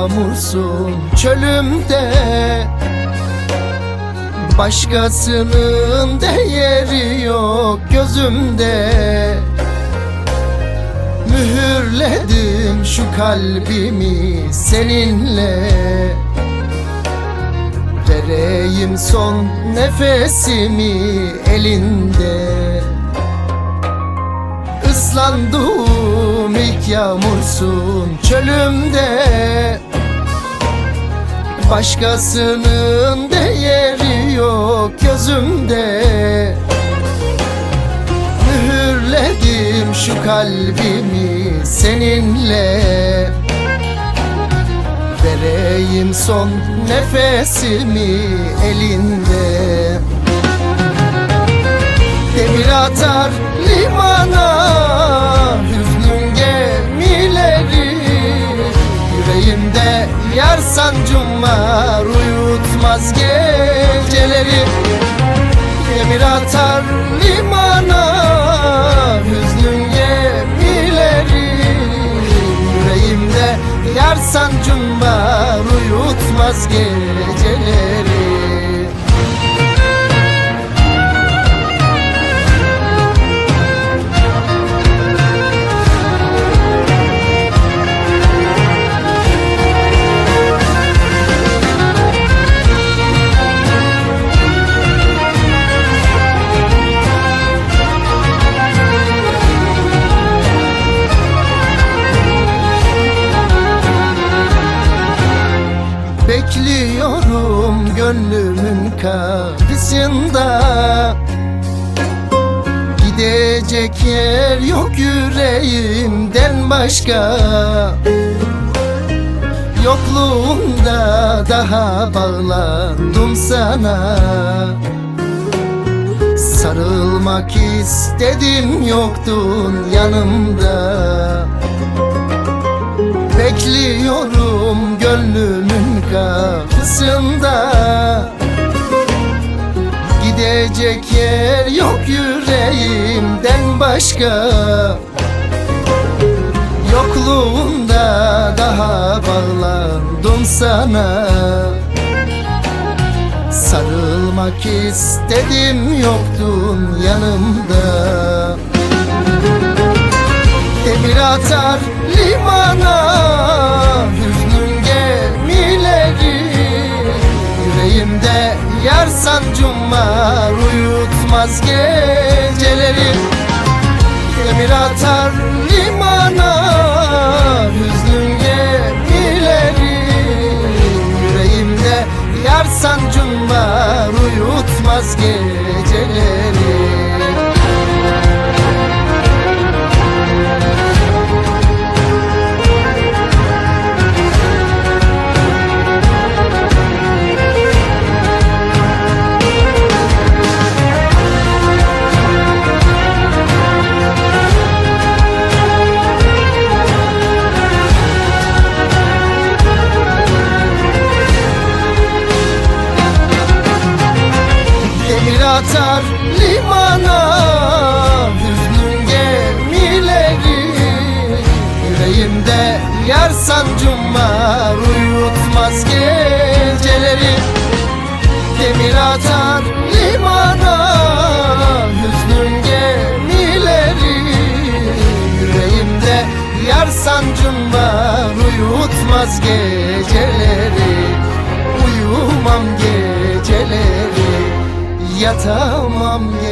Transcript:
Yağmursun çölümde. Başkasının değeri yok gözümde. Mühürledim şu kalbimi seninle. Vereyim son nefesimi elinde. Islandım ilk yağmursun çölümde Başkasının değeri yok gözümde. Mühürledim şu kalbimi seninle. Vereyim son nefesimi elinde. Demir atar limana Demir atar limana Hüznün gemileri Yüreğimde yar sancım var Uyutmaz geceleri gönlümün kapısında Gidecek yer yok yüreğimden başka. Yokluğunda daha bağlandım sana. Sarılmak istedim yoktun yanımda. Bekliyorum Gidecek yer yok yüreğimden başka. Yokluğunda daha bağlandım sana. Sarılmak istedim yoktun yanımda. Demir atar limana Hüznün gemileri. Yüreğimde yar sancım var geceleri. Demir atar Demir atar limana Hüznün gemileri. Yüreğimde yar sancım var Uyutmaz geceleri. Demir atar Yatamam geceleri